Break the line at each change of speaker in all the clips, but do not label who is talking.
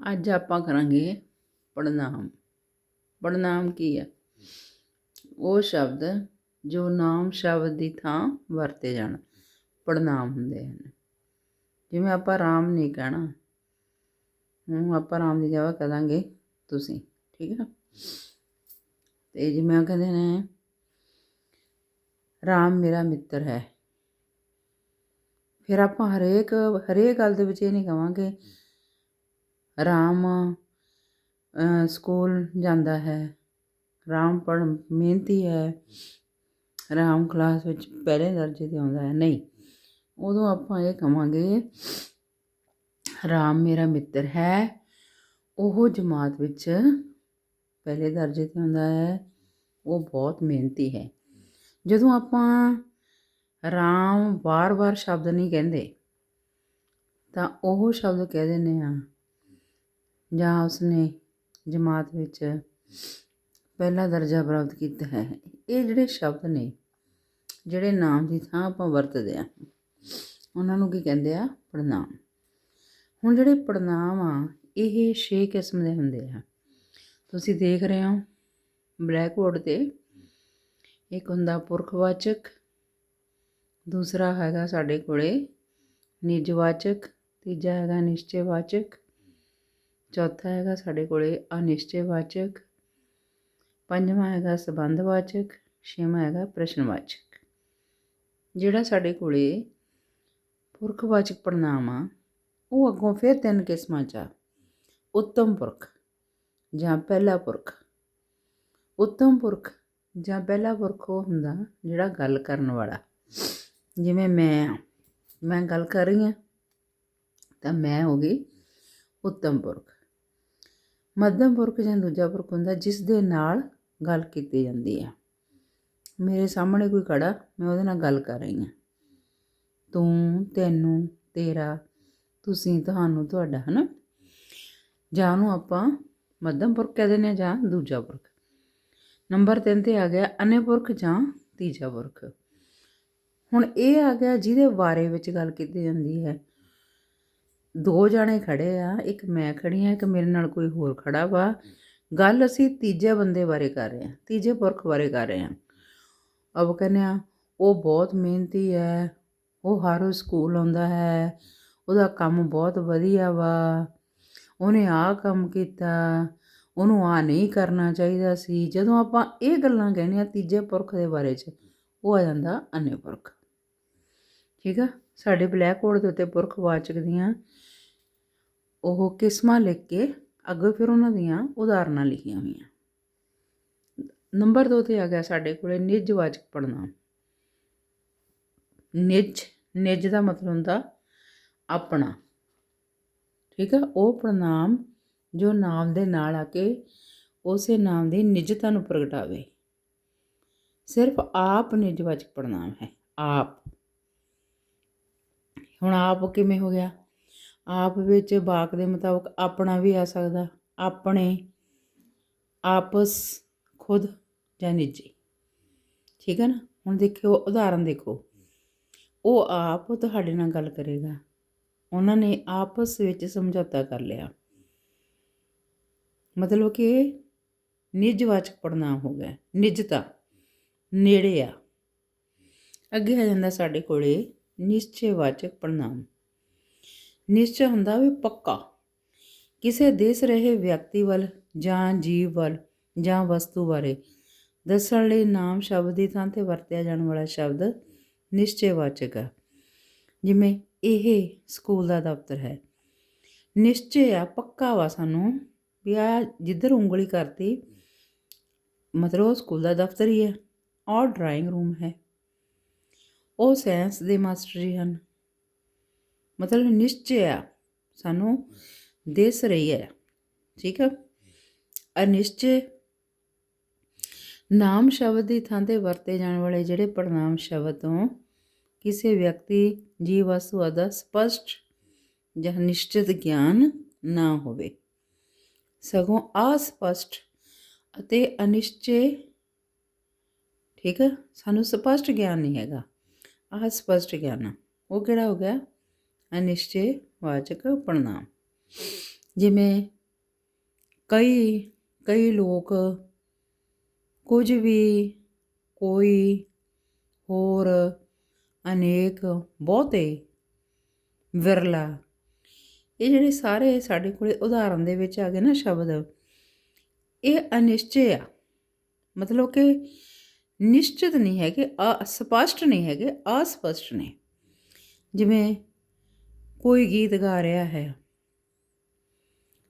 ਅੱਜ ਆਪਾਂ ਕਰਾਂਗੇ ਪੜਨਾਮ ਪੜਨਾਮ ਕੀ ਹੈ? ਉਹ ਸ਼ਬਦ ਜੋ ਨਾਮ ਸ਼ਬਦ ਦੀ ਥਾਂ ਵਰਤੇ ਜਾਣ। ਪੜਨਾਮ ਹੁੰਦੇ ਹਨ। ਜਿਵੇਂ ਆਪਾਂ ਰਾਮ ਨਹੀਂ ਕਹਿਣਾ ਹੁਣ ਆਪਾਂ ਰਾਮ ਦੀ ਜਗ੍ਹਾ ਕਹਾਂਗੇ ਤੁਸੀਂ, ਠੀਕ ਹੈ ਤੇ ਜਿਵੇਂ ਕਹਿੰਦੇ ਨੇ, ਰਾਮ ਮੇਰਾ ਮਿੱਤਰ ਹੈ। ਫਿਰ ਆਪਾਂ ਹਰੇਕ ਹਰੇਕ ਗੱਲ ਦੇ ਵਿੱਚ ਇਹ ਨਹੀਂ ਕਵਾਂਗੇ ਰਾਮ ਸਕੂਲ ਜਾਂਦਾ ਹੈ। ਰਾਮ ਪੜ੍ਹ ਮਿਹਨਤੀ ਹੈ। ਰਾਮ ਕਲਾਸ ਵਿੱਚ ਪਹਿਲੇ ਦਰਜੇ ਤੇ ਆਉਂਦਾ ਹੈ। ਨਹੀਂ, ਉਦੋਂ ਆਪਾਂ ਇਹ ਕਵਾਂਗੇ, ਰਾਮ ਮੇਰਾ ਮਿੱਤਰ ਹੈ। ਉਹ ਜਮਾਤ ਵਿੱਚ ਪਹਿਲੇ ਦਰਜੇ ਤੇ ਆਉਂਦਾ ਹੈ। ਉਹ ਬਹੁਤ ਮਿਹਨਤੀ ਹੈ। ਜਦੋਂ ਆਪਾਂ ਰਾਮ ਵਾਰ-ਵਾਰ ਸ਼ਬਦ ਨਹੀਂ ਕਹਿੰਦੇ, ਤਾਂ ਉਹ ਸ਼ਬਦ ਕਹਿ ਦਿੰਦੇ ਆ ਜਾਂ ਉਸਨੇ ਜਮਾਤ ਵਿੱਚ ਪਹਿਲਾ ਦਰਜਾ ਪ੍ਰਾਪਤ ਕੀਤਾ ਹੈ। ਇਹ ਜਿਹੜੇ ਸ਼ਬਦ ਨੇ, ਜਿਹੜੇ ਨਾਮ ਦੀ ਥਾਂ ਆਪਾਂ ਵਰਤਦੇ ਆ ਉਹਨਾਂ ਨੂੰ ਕੀ ਕਹਿੰਦੇ ਆ? ਪੜਨਾਮ ਹੁਣ ਜਿਹੜੇ ਪੜਨਾਮ ਆ, ਇਹ ਛੇ ਕਿਸਮ ਦੇ ਹੁੰਦੇ ਆ। ਤੁਸੀਂ ਦੇਖ ਰਹੇ ਹੋ ਬਲੈਕ ਬੋਰਡ ਤੇ। ਇੱਕ ਹੁੰਦਾ ਪੁਰਖਵਾਚਕ, ਦੂਸਰਾ ਹੈਗਾ ਸਾਡੇ ਕੋਲੇ ਨਿਜਵਾਚਕ, ਤੀਜਾ ਹੈਗਾ ਨਿਸ਼ਚੈਵਾਚਕ। ਚੌਥਾ ਹੈਗਾ ਸਾਡੇ ਕੋਲੇ ਅਨਿਸ਼ਚੈਵਾਚਕ ਪੰਜਵਾਂ ਹੈਗਾ ਸੰਬੰਧਵਾਚਕ ਛੇਵਾਂ ਹੈਗਾ ਪ੍ਰਸ਼ਨਵਾਚਕ। ਜਿਹੜਾ ਸਾਡੇ ਕੋਲੇ ਪੁਰਖਵਾਚਕ ਪੜਨਾਮ ਆ ਉਹ ਅੱਗੋਂ ਫਿਰ ਤਿੰਨ ਕਿਸਮਾਂ ਚ ਆ। ਉੱਤਮ ਪੁਰਖ ਜਾਂ ਪਹਿਲਾ ਪੁਰਖ। ਉੱਤਮ ਪੁਰਖ ਜਾਂ ਪਹਿਲਾ ਪੁਰਖ ਉਹ ਹੁੰਦਾ ਜਿਹੜਾ ਗੱਲ ਕਰਨ ਵਾਲਾ। ਜਿਵੇਂ ਮੈਂ ਆ, ਮੈਂ ਗੱਲ ਕਰ ਰਹੀ ਹਾਂ ਤਾਂ ਮੈਂ ਹੋ ਗਈ ਉੱਤਮ ਪੁਰਖ। ਮੱਧਮ ਪੁਰਖ ਜਾਂ ਦੂਜਾ ਪੁਰਖ ਹੁੰਦਾ, ਜਿਸ ਦੇ ਨਾਲ ਗੱਲ ਕੀਤੀ ਜਾਂਦੀ ਹੈ ਮੇਰੇ ਸਾਹਮਣੇ ਕੋਈ ਖੜਾ, ਮੈਂ ਉਹਦੇ ਨਾਲ ਗੱਲ ਕਰ ਰਹੀ ਹਾਂ। ਤੂੰ, ਤੈਨੂੰ, ਤੇਰਾ, ਤੁਸੀਂ, ਤੁਹਾਨੂੰ, ਤੁਹਾਡਾ, ਹਨਾ? ਜਾਂ ਉਹਨੂੰ ਆਪਾਂ ਮੱਧਮ ਪੁਰਖ ਕਹਿ ਦਿੰਦੇ ਹਾਂ ਜਾਂ ਦੂਜਾ ਪੁਰਖ। ਨੰਬਰ 3 ਤੇ ਆ ਗਿਆ ਅਨੇਪੁਰਖ ਜਾਂ ਤੀਜਾ ਪੁਰਖ। ਹੁਣ ਇਹ ਆ ਗਿਆ ਜਿਹਦੇ ਬਾਰੇ ਵਿੱਚ ਗੱਲ ਕੀਤੀ ਜਾਂਦੀ ਹੈ। ਦੋ ਜਾਣੇ ਖੜੇ ਆ ਇੱਕ ਮੈਂ ਖੜੀ ਆ ਇੱਕ ਮੇਰੇ ਨਾਲ ਕੋਈ ਹੋਰ ਖੜਾ ਵਾ। ਗੱਲ ਅਸੀਂ ਤੀਜੇ ਬੰਦੇ ਬਾਰੇ ਕਰ ਰਹੇ ਹਾਂ ਤੀਜੇ ਪੁਰਖ ਬਾਰੇ ਕਰ ਰਹੇ ਹਾਂ ਅਬ ਕਹਿੰਦੇ ਆ ਉਹ ਬਹੁਤ ਮਿਹਨਤੀ ਹੈ ਉਹ ਹਰ ਰੋਜ਼ ਸਕੂਲ ਆਉਂਦਾ ਹੈ ਉਹਦਾ ਕੰਮ ਬਹੁਤ ਵਧੀਆ ਵਾ। ਉਹਨੇ ਆਹ ਕੰਮ ਕੀਤਾ ਉਹਨੂੰ ਆ ਨਹੀਂ ਕਰਨਾ ਚਾਹੀਦਾ ਸੀ। ਜਦੋਂ ਆਪਾਂ ਇਹ ਗੱਲਾਂ ਕਹਿੰਦੇ ਆ ਤੀਜੇ ਪੁਰਖ ਦੇ ਬਾਰੇ 'ਚ ਉਹ ਆ ਜਾਂਦਾ ਅਨੇ ਪੁਰਖ ਠੀਕ ਆ? ਸਾਡੇ ਬਲੈਕ ਬੋਰਡ ਦੇ ਉੱਤੇ ਪੁਰਖਵਾਚਕ ਦੀਆਂ ਉਹ ਕਿਸਮਾਂ ਲਿਖ ਕੇ ਅੱਗੇ ਫਿਰ ਉਹਨਾਂ ਦੀਆਂ ਉਦਾਹਰਨਾਂ ਲਿਖੀਆਂ ਹੋਈਆਂ। ਨੰਬਰ 2 ਤੇ ਆ ਗਿਆ ਸਾਡੇ ਕੋਲੇ ਨਿਜਵਾਚਕ ਪੜਨਾਮ ਨਿਜ ਨਿਜ ਦਾ ਮਤਲਬ ਹੁੰਦਾ ਆਪਣਾ। ਠੀਕ ਆ? ਉਹ ਪ੍ਰਣਾਮ ਜੋ ਨਾਮ ਦੇ ਨਾਲ ਆ ਕੇ ਉਸੇ ਨਾਮ ਦੀ ਨਿਜਤਾ ਨੂੰ ਪ੍ਰਗਟਾਵੇ। ਸਿਰਫ ਆਪ ਨਿਜਵਾਚਕ ਪ੍ਰਣਾਮ ਹੈ। ਆਪ। ਹੁਣ ਆਪ ਕਿਵੇਂ ਹੋ ਗਿਆ? ਆਪ ਵਿੱਚ ਬਾਕ ਦੇ ਮੁਤਾਬਕ ਆਪਣਾ ਵੀ ਆ ਸਕਦਾ। ਆਪਣੇ ਆਪਸ ਖੁਦ ਜਾਂ ਨਿੱਜੀ। ਠੀਕ ਹੈ ਨਾ? ਹੁਣ ਦੇਖਿਓ, ਉਦਾਹਰਨ ਦੇਖੋ। ਉਹ ਆਪ ਤੁਹਾਡੇ ਨਾਲ ਗੱਲ ਕਰੇਗਾ। ਉਹਨਾਂ ਨੇ ਆਪਸ ਵਿੱਚ ਸਮਝੌਤਾ ਕਰ ਲਿਆ। ਮਤਲਬ ਕਿ ਇਹ ਨਿਜਵਾਚਕ ਪੜਨਾਮ ਹੋ ਗਿਆ। ਨਿਜਤਾ। ਨੇੜੇ ਆ। ਅੱਗੇ ਆ ਜਾਂਦਾ ਸਾਡੇ ਕੋਲੇ। ਨਿਸ਼ਚੈਵਾਚਕ ਪੜਨਾਮ ਨਿਸ਼ਚੈ ਹੁੰਦਾ ਵੀ ਪੱਕਾ। ਕਿਸੇ ਦਿਸ ਰਹੇ ਵਿਅਕਤੀ ਵੱਲ ਜਾਂ ਜੀਵ ਵੱਲ ਜਾਂ ਵਸਤੂ ਬਾਰੇ ਦੱਸਣ ਲਈ ਨਾਮ, ਸ਼ਬਦ ਦੀ ਥਾਂ ਤੇ ਵਰਤਿਆ ਜਾਣ ਵਾਲਾ ਸ਼ਬਦ ਨਿਸ਼ਚੈਵਾਚਕ ਹੈ ਜਿਵੇਂ ਇਹ ਸਕੂਲ ਦਾ ਦਫ਼ਤਰ ਹੈ। ਨਿਸ਼ਚੈ ਆ, ਪੱਕਾ ਵਾ ਸਾਨੂੰ ਵੀ ਆ ਜਿੱਧਰ ਉਂਗਲੀ ਕਰਤੀ, ਮਤਲਬ ਉਹ ਸਕੂਲ ਦਾ ਦਫ਼ਤਰ ਹੀ ਹੈ ਔਰ ਡਰਾਇੰਗ ਰੂਮ ਹੈ। ਉਹ ਸਾਇੰਸ ਦੇ ਮਾਸਟਰ ਜੀ ਹਨ। ਮਤਲਬ ਨਿਸ਼ਚੈ ਆ, ਸਾਨੂੰ ਦਿਸ ਰਹੀ ਹੈ। ਠੀਕ ਹੈ ਅਨਿਸ਼ਚੈ ਨਾਮ ਸ਼ਬਦ ਦੀ ਥਾਂ ਤੇ ਵਰਤੇ ਜਾਣ ਵਾਲੇ ਜਿਹੜੇ ਪੜਨਾਮ ਸ਼ਬਦ ਤੋਂ ਕਿਸੇ ਵਿਅਕਤੀ, ਜੀਵ ਵਸਤੂ ਦਾ ਸਪਸ਼ਟ ਜਾਂ ਨਿਸ਼ਚਿਤ ਗਿਆਨ ਨਾ ਹੋਵੇ। ਸਗੋਂ ਅਸਪਸ਼ਟ ਅਤੇ ਅਨਿਸ਼ਚੈ, ਠੀਕ ਹੈ ਸਾਨੂੰ ਸਪਸ਼ਟ ਗਿਆਨ ਨਹੀਂ ਹੈਗਾ। ਅਸਪਸ਼ਟ ਗਿਆਨ ਉਹ ਕਿਹੜਾ ਹੋ ਗਿਆ? ਅਨਿਸ਼ਚੈ ਵਾਚਕ ਪੜਨਾਮ ਜਿਵੇਂ ਕਈ ਕਈ ਲੋਕ ਕੁਝ ਵੀ, ਕੋਈ ਹੋਰ ਅਨੇਕ ਬਹੁਤੇ ਵਿਰਲਾ। ਇਹ ਜਿਹੜੇ ਸਾਰੇ ਸਾਡੇ ਕੋਲੇ ਉਦਾਹਰਨ ਦੇ ਵਿੱਚ ਆ ਗਏ ਨਾ ਸ਼ਬਦ, ਇਹ ਅਨਿਸ਼ਚੈ ਆ। ਮਤਲਬ ਕਿ ਨਿਸ਼ਚਿਤ ਨਹੀਂ ਹੈਗੇ, ਅਸਪਸ਼ਟ ਨਹੀਂ ਹੈਗੇ, ਅਸਪਸ਼ਟ ਨੇ। ਜਿਵੇਂ ਕੋਈ ਗੀਤ ਗਾ ਰਿਹਾ ਹੈ,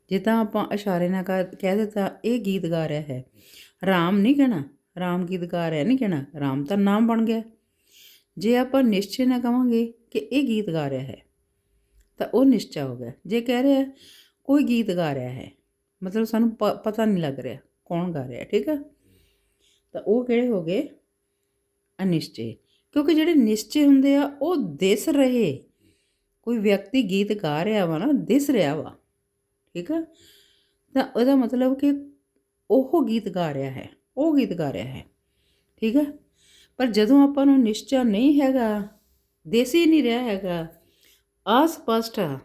ਜੇ ਤਾਂ ਆਪਾਂ ਇਸ਼ਾਰੇ ਨਾਲ ਕਰ- ਕਹਿ ਦਿੱਤਾ, ਇਹ ਗੀਤ ਗਾ ਰਿਹਾ ਹੈ। ਰਾਮ ਨਹੀਂ ਕਹਿਣਾ, ਰਾਮ ਗੀਤ ਗਾ ਰਿਹਾ ਨਹੀਂ ਕਹਿਣਾ, ਰਾਮ ਤਾਂ ਨਾਮ ਬਣ ਗਿਆ। ਜੇ ਆਪਾਂ ਨਿਸ਼ਚੈ ਨਾ ਕਵਾਂਗੇ ਕਿ ਇਹ ਗੀਤ ਗਾ ਰਿਹਾ ਹੈ, ਤਾਂ ਉਹ ਨਿਸ਼ਚੈ ਹੋ ਗਿਆ। ਜੇ ਕਹਿ ਰਿਹਾ ਕੋਈ ਗੀਤ ਗਾ ਰਿਹਾ ਹੈ, ਮਤਲਬ ਸਾਨੂੰ ਪ- ਪਤਾ ਨਹੀਂ ਲੱਗ ਰਿਹਾ ਕੌਣ ਗਾ ਰਿਹਾ, ਠੀਕ ਹੈ ਤਾਂ ਉਹ ਕਿਹੜੇ ਹੋ ਗਏ? ਅਨਿਸ਼ਚੈ। ਕਿਉਂਕਿ ਜਿਹੜੇ ਨਿਸ਼ਚੈ ਹੁੰਦੇ ਆ, ਉਹ ਦਿਸ ਰਹੇ। ਕੋਈ ਵਿਅਕਤੀ ਗੀਤ ਗਾ ਰਿਹਾ ਵਾ ਨਾ, ਦਿਸ ਰਿਹਾ ਵਾ। ਠੀਕ ਆ? ਤਾਂ ਉਹਦਾ ਮਤਲਬ ਕਿ ਉਹ ਗੀਤ ਗਾ ਰਿਹਾ ਹੈ, ਉਹ ਗੀਤ ਗਾ ਰਿਹਾ ਹੈ। ਠੀਕ ਆ? ਪਰ ਜਦੋਂ ਆਪਾਂ ਨੂੰ ਨਿਸ਼ਚੈ ਨਹੀਂ ਹੈਗਾ, ਦੇਸੀ ਨਹੀਂ ਰਿਹਾ ਹੈਗਾ ਅਸਪਸ਼ਟ ਆ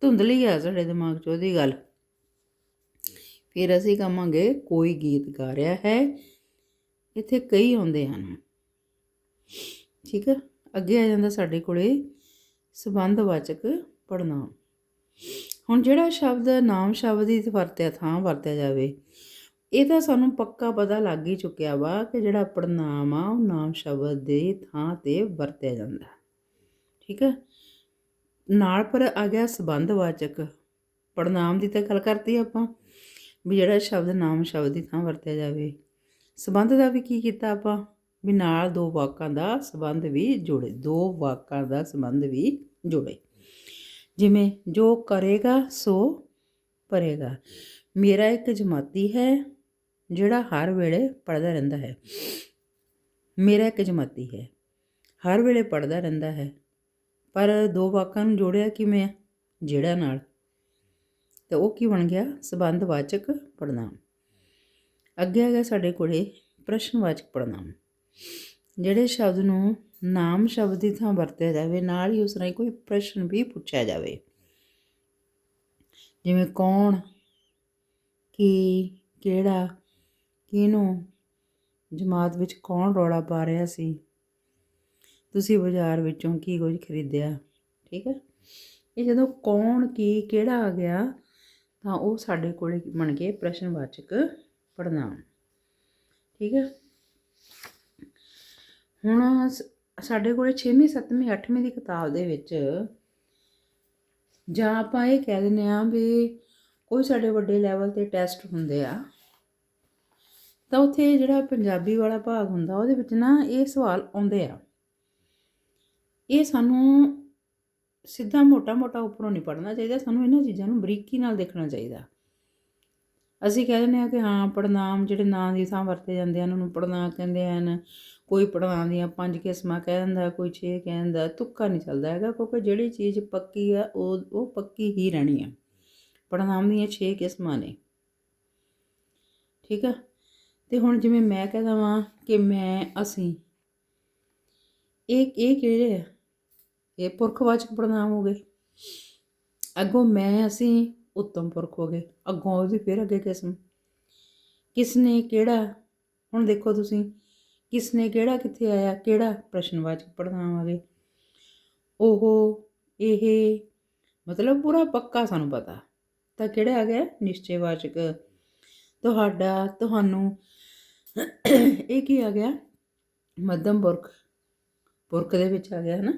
ਧੁੰਦਲੀ ਆ ਸਾਡੇ ਦਿਮਾਗ 'ਚ ਉਹਦੀ ਗੱਲ। ਫਿਰ ਅਸੀਂ ਕਹਾਂਗੇ, ਕੋਈ ਗੀਤ ਗਾ ਰਿਹਾ ਹੈ ਇੱਥੇ ਕਈ ਆਉਂਦੇ ਹਨ। ਠੀਕ ਹੈ ਅੱਗੇ ਆ ਜਾਂਦਾ ਸਾਡੇ ਕੋਲੇ ਸੰਬੰਧਵਾਚਕ ਪੜਨਾਮ ਹੁਣ ਜਿਹੜਾ ਸ਼ਬਦ ਨਾਮ ਸ਼ਬਦ ਦੀ ਵਰਤਿਆ ਥਾਂ ਵਰਤਿਆ ਜਾਵੇ, ਇਹ ਤਾਂ ਸਾਨੂੰ ਪੱਕਾ ਪਤਾ ਲੱਗ ਹੀ ਚੁੱਕਿਆ ਵਾ ਕਿ ਜਿਹੜਾ ਪੜਨਾਮ ਆ, ਉਹ ਨਾਮ ਸ਼ਬਦ ਦੇ ਥਾਂ ਤੇ ਵਰਤਿਆ ਜਾਂਦਾ। ਠੀਕ ਹੈ ਨਾਲ ਪਰ ਆ ਗਿਆ ਸੰਬੰਧਵਾਚਕ। ਪੜਨਾਮ ਦੀ ਤਾਂ ਗੱਲ ਕਰਤੀ ਆਪਾਂ, ਵੀ ਜਿਹੜਾ ਸ਼ਬਦ ਨਾਮ ਸ਼ਬਦ ਦੀ ਥਾਂ ਵਰਤਿਆ ਜਾਵੇ। ਸੰਬੰਧ ਦਾ ਵੀ ਕੀ ਕੀਤਾ ਆਪਾਂ? ਵੀ ਨਾਲ ਦੋ ਵਾਕਾਂ ਦਾ ਸੰਬੰਧ ਵੀ ਜੋੜੇ, ਦੋ ਵਾਕਾਂ ਦਾ ਸੰਬੰਧ ਵੀ ਜੋੜੇ। ਜਿਵੇਂ, ਜੋ ਕਰੇਗਾ, ਸੋ ਭਰੇਗਾ। ਮੇਰਾ ਇੱਕ ਜਮਾਤੀ ਹੈ, ਜਿਹੜਾ ਹਰ ਵੇਲੇ ਪੜਦਾ ਰਹਿੰਦਾ ਹੈ। ਮੇਰਾ ਇੱਕ ਜਮਾਤੀ ਹੈ, ਹਰ ਵੇਲੇ ਪੜਦਾ ਰਹਿੰਦਾ ਹੈ। ਪਰ ਦੋ ਵਾਕਾਂ ਨੂੰ ਜੋੜਿਆ ਕਿਵੇਂ ਜਿਹੜਾ ਨਾਲ। ਤੇ ਉਹ ਕੀ ਬਣ ਗਿਆ? ਸੰਬੰਧਵਾਚਕ ਪੜਨਾਮ ਅੱਗੇ ਆ ਗਿਆ ਸਾਡੇ ਕੋਲੇ ਪ੍ਰਸ਼ਨਵਾਚਕ ਪੜਨਾਮ ਜਿਹੜੇ ਸ਼ਬਦ ਨੂੰ ਨਾਮ ਸ਼ਬਦ ਦੀ ਥਾਂ ਵਰਤਿਆ ਜਾਵੇ, ਨਾਲ ਹੀ ਉਸ ਨਾਲ ਕੋਈ ਪ੍ਰਸ਼ਨ ਵੀ ਪੁੱਛਿਆ ਜਾਵੇ। ਜਿਵੇਂ ਕੌਣ, ਕੀ, ਕਿਹੜਾ, ਕਿਹਨੂੰ, ਜਮਾਤ ਵਿੱਚ ਕੌਣ ਰੌਲਾ ਪਾ ਰਿਹਾ ਸੀ, ਤੁਸੀਂ ਬਾਜ਼ਾਰ ਵਿੱਚੋਂ ਕੀ ਕੁਝ ਖਰੀਦਿਆ, ਠੀਕ ਹੈ? ਇਹ ਜਦੋਂ ਕੌਣ, ਕੀ, ਕਿਹੜਾ ਆ ਗਿਆ, ਤਾਂ ਉਹ ਸਾਡੇ ਕੋਲੇ ਬਣ ਗਏ ਪ੍ਰਸ਼ਨਵਾਚਕ ਪੜਨਾਮ ਠੀਕ ਹੈ। ਹੁਣ ਸ- ਸਾਡੇ ਕੋਲੇ 6ਵੀਂ 7ਵੀਂ 8ਵੀਂ ਦੀ ਕਿਤਾਬ ਦੇ ਵਿੱਚ ਜਾਂ ਆਪਾਂ ਇਹ ਕਹਿ ਦਿੰਦੇ ਆ ਵੀ ਕੋਈ ਸਾਡੇ ਵੱਡੇ ਲੈਵਲ ਤੇ ਟੈਸਟ ਹੁੰਦੇ ਆ, ਤਾਂ ਉੱਥੇ ਜਿਹੜਾ ਪੰਜਾਬੀ ਵਾਲਾ ਭਾਗ ਹੁੰਦਾ, ਉਹਦੇ ਵਿੱਚ ਨਾ ਇਹ ਸਵਾਲ ਆਉਂਦੇ ਆ। ਇਹ ਸਾਨੂੰ ਸਿੱਧਾ ਮੋਟਾ-ਮੋਟਾ ਉੱਪਰੋਂ ਨਹੀਂ ਪੜਨਾ ਚਾਹੀਦਾ, ਸਾਨੂੰ ਇਹਨਾਂ ਚੀਜ਼ਾਂ ਨੂੰ ਬਰੀਕੀ ਨਾਲ ਦੇਖਣਾ ਚਾਹੀਦਾ। ਅਸੀਂ ਕਹਿ ਦਿੰਦੇ ਹਾਂ ਕਿ ਹਾਂ ਪੜਨਾਮ ਜਿਹੜੇ ਨਾਂ ਦੀ ਥਾਂ ਵਰਤੇ ਜਾਂਦੇ ਹਨ, ਉਹਨੂੰ ਪੜਨਾ ਕਹਿੰਦੇ ਹਨ। ਕੋਈ ਪੜਨਾ ਦੀਆਂ ਪੰਜ ਕਿਸਮਾਂ ਕਹਿ ਦਿੰਦਾ, ਕੋਈ ਛੇ ਕਹਿ ਦਿੰਦਾ, ਤੁੱਕਾ ਨਹੀਂ ਚੱਲਦਾ ਹੈਗਾ ਕਿਉਂਕਿ ਜਿਹੜੀ ਚੀਜ਼ ਪੱਕੀ ਆ ਉਹ ਉਹ ਪੱਕੀ ਹੀ ਰਹਿਣੀ ਆ ਪੜਨਾਮ ਦੀਆਂ ਛੇ ਕਿਸਮਾਂ ਨੇ। ਠੀਕ ਆ? ਤੇ ਹੁਣ ਜਿਵੇਂ ਮੈਂ ਕਹਿ ਵਾਂ ਕਿ ਮੈਂ, ਅਸੀਂ, ਇਹ ਇਹ ਕਿਹੜੇ ਆ? ਇਹ ਪੁਰਖਵਾਚਕ ਪੜਨਾਮ ਹੋ ਗਏ। ਅੱਗੋਂ ਮੈਂ, ਅਸੀਂ ਉੱਤਮ ਪੁਰਖ ਹੋ ਗਏ। ਅੱਗੋਂ ਉਹਦੀ ਫਿਰ ਅੱਗੇ ਕਿਸਮ। ਕਿਸਨੇ ਕਿਹੜਾ, ਹੁਣ ਦੇਖੋ ਤੁਸੀਂ, ਕਿਸਨੇ ਕਿਹੜਾ ਕਿੱਥੇ ਆਇਆ, ਕਿਹੜਾ ਪ੍ਰਸ਼ਨਵਾਚਕ ਪੜਨਾਮ ਆ ਗਏ ਉਹ, ਇਹ, ਮਤਲਬ ਪੂਰਾ ਪੱਕਾ ਸਾਨੂੰ ਪਤਾ। ਤਾਂ ਕਿਹੜਾ ਆ ਗਿਆ? ਨਿਸ਼ਚੈਵਾਚਕ। ਤੁਹਾਡਾ, ਤੁਹਾਨੂੰ, ਇਹ ਕੀ ਆ ਗਿਆ? ਮੱਧਮ ਪੁਰਖ। ਪੁਰਖ ਦੇ ਵਿੱਚ ਆ ਗਿਆ ਹੈ ਨਾ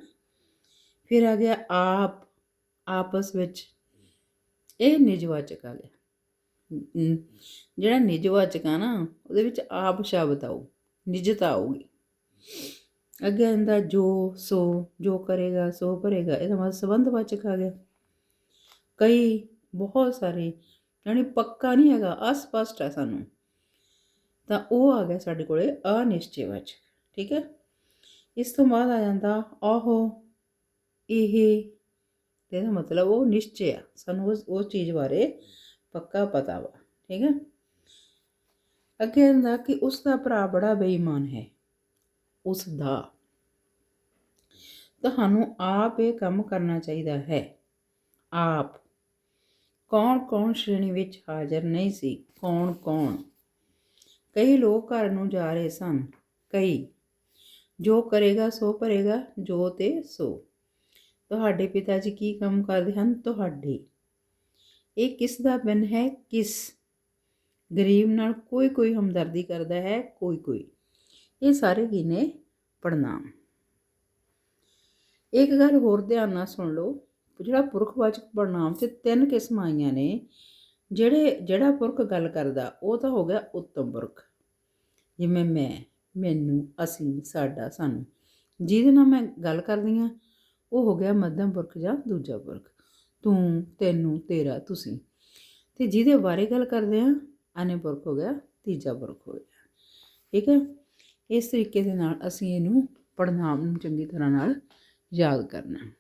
ਫਿਰ ਆ ਗਿਆ ਆਪ। ਆਪਸ ਵਿੱਚ ਇਹ ਨਿਜਵਾਚਕ ਆ ਗਿਆ। ਜਿਹੜਾ ਨਿਜਵਾਚਕ ਆ ਨਾ, ਉਹਦੇ ਵਿੱਚ ਆਪ ਸ਼ਬਦ ਆਊ, ਨਿਜਤਾ ਆਊਗੀ। ਅੱਗੇ ਆਂਦਾ, ਜੋ, ਸੋ, ਜੋ ਕਰੇਗਾ, ਸੋ ਭਰੇਗਾ, ਇਹਦਾ ਮਤਲਬ ਸੰਬੰਧਵਾਚਕ ਆ ਗਿਆ। ਕਈ, ਬਹੁਤ ਸਾਰੇ, ਯਾਨੀ ਪੱਕਾ ਨਹੀਂ ਹੈਗਾ, ਅਸਪਸ਼ਟ ਹੈ ਸਾਨੂੰ। ਤਾਂ ਉਹ ਆ ਗਿਆ ਸਾਡੇ ਕੋਲੇ ਅਨਿਸ਼ਚੈਵਾਚਕ, ਠੀਕ ਹੈ? ਇਸ ਤੋਂ ਬਾਅਦ ਆ ਜਾਂਦਾ, ਆਹੋ, ਇਹ ਤੇ ਇਹਦਾ ਮਤਲਬ ਉਹ ਨਿਸ਼ਚੈ ਆ। ਸਾਨੂੰ ਉਸ ਉਸ ਚੀਜ਼ ਬਾਰੇ ਪੱਕਾ ਪਤਾ ਵਾ, ਠੀਕ ਹੈ ਅੱਗੇ ਹੁੰਦਾ ਕਿ ਉਸ ਦਾ ਭਰਾ ਬੜਾ ਬੇਈਮਾਨ ਹੈ। ਉਸ ਦਾ ਤੁਹਾਨੂੰ ਆਪ ਇਹ ਕੰਮ ਕਰਨਾ ਚਾਹੀਦਾ ਹੈ। ਆਪ। ਕੌਣ ਕੌਣ ਸ਼੍ਰੇਣੀ ਵਿੱਚ ਹਾਜ਼ਰ ਨਹੀਂ ਸੀ? ਕੌਣ ਕੌਣ ਕਈ ਲੋਕ ਘਰ ਨੂੰ ਜਾ ਰਹੇ ਸਨ। ਕਈ। ਜੋ ਕਰੇਗਾ, ਸੋ ਭਰੇਗਾ, ਜੋ ਤੇ ਸੋ। ਤੁਹਾਡੇ ਪਿਤਾ ਜੀ ਕੀ ਕੰਮ ਕਰਦੇ ਹਨ? ਤੁਹਾਡੇ। ਇਹ ਕਿਸ ਦਾ ਬਿਨ ਹੈ? ਕਿਸ? ਗਰੀਬ ਨਾਲ ਕੋਈ ਕੋਈ ਹਮਦਰਦੀ ਕਰਦਾ ਹੈ, ਕੋਈ ਕੋਈ। ਇਹ ਸਾਰੇ ਕੀ ਨੇ ਪੜਨਾਮ ਇੱਕ ਗੱਲ ਹੋਰ ਧਿਆਨ ਨਾਲ ਸੁਣ ਲਓ। ਜਿਹੜਾ ਪੁਰਖਵਾਚਕ ਪੜਨਾਮ ਤੇ ਤਿੰਨ ਕਿਸਮਾਂ ਆਈਆਂ ਨੇ, ਜਿਹੜੇ, ਜਿਹੜਾ ਪੁਰਖ ਗੱਲ ਕਰਦਾ, ਉਹ ਤਾਂ ਹੋ ਗਿਆ ਉੱਤਮ ਪੁਰਖ। ਜਿਵੇਂ ਮੈਂ, ਮੈਨੂੰ, ਅਸੀਂ, ਸਾਡਾ, ਸਾਨੂੰ। ਜਿਹਦੇ ਨਾਲ ਮੈਂ ਗੱਲ ਕਰਦੀ ਹਾਂ ਉਹ ਹੋ ਗਿਆ ਮੱਧਮ ਪੁਰਖ ਜਾਂ ਦੂਜਾ ਪੁਰਖ। ਤੂੰ, ਤੈਨੂੰ, ਤੇਰਾ, ਤੁਸੀਂ। ਤੇ ਜਿਹਦੇ ਬਾਰੇ ਗੱਲ ਕਰਦੇ ਆ ਅਨੇ ਪੁਰਖ ਹੋ ਗਿਆ, ਤੀਜਾ ਪੁਰਖ ਹੋ ਗਿਆ। ਠੀਕ ਹੈ? ਇਸ ਤਰੀਕੇ ਦੇ ਨਾਲ ਅਸੀਂ ਇਹਨੂੰ ਪੜਨਾਮ ਨੂੰ ਚੰਗੀ ਤਰ੍ਹਾਂ ਨਾਲ ਯਾਦ ਕਰਨਾ।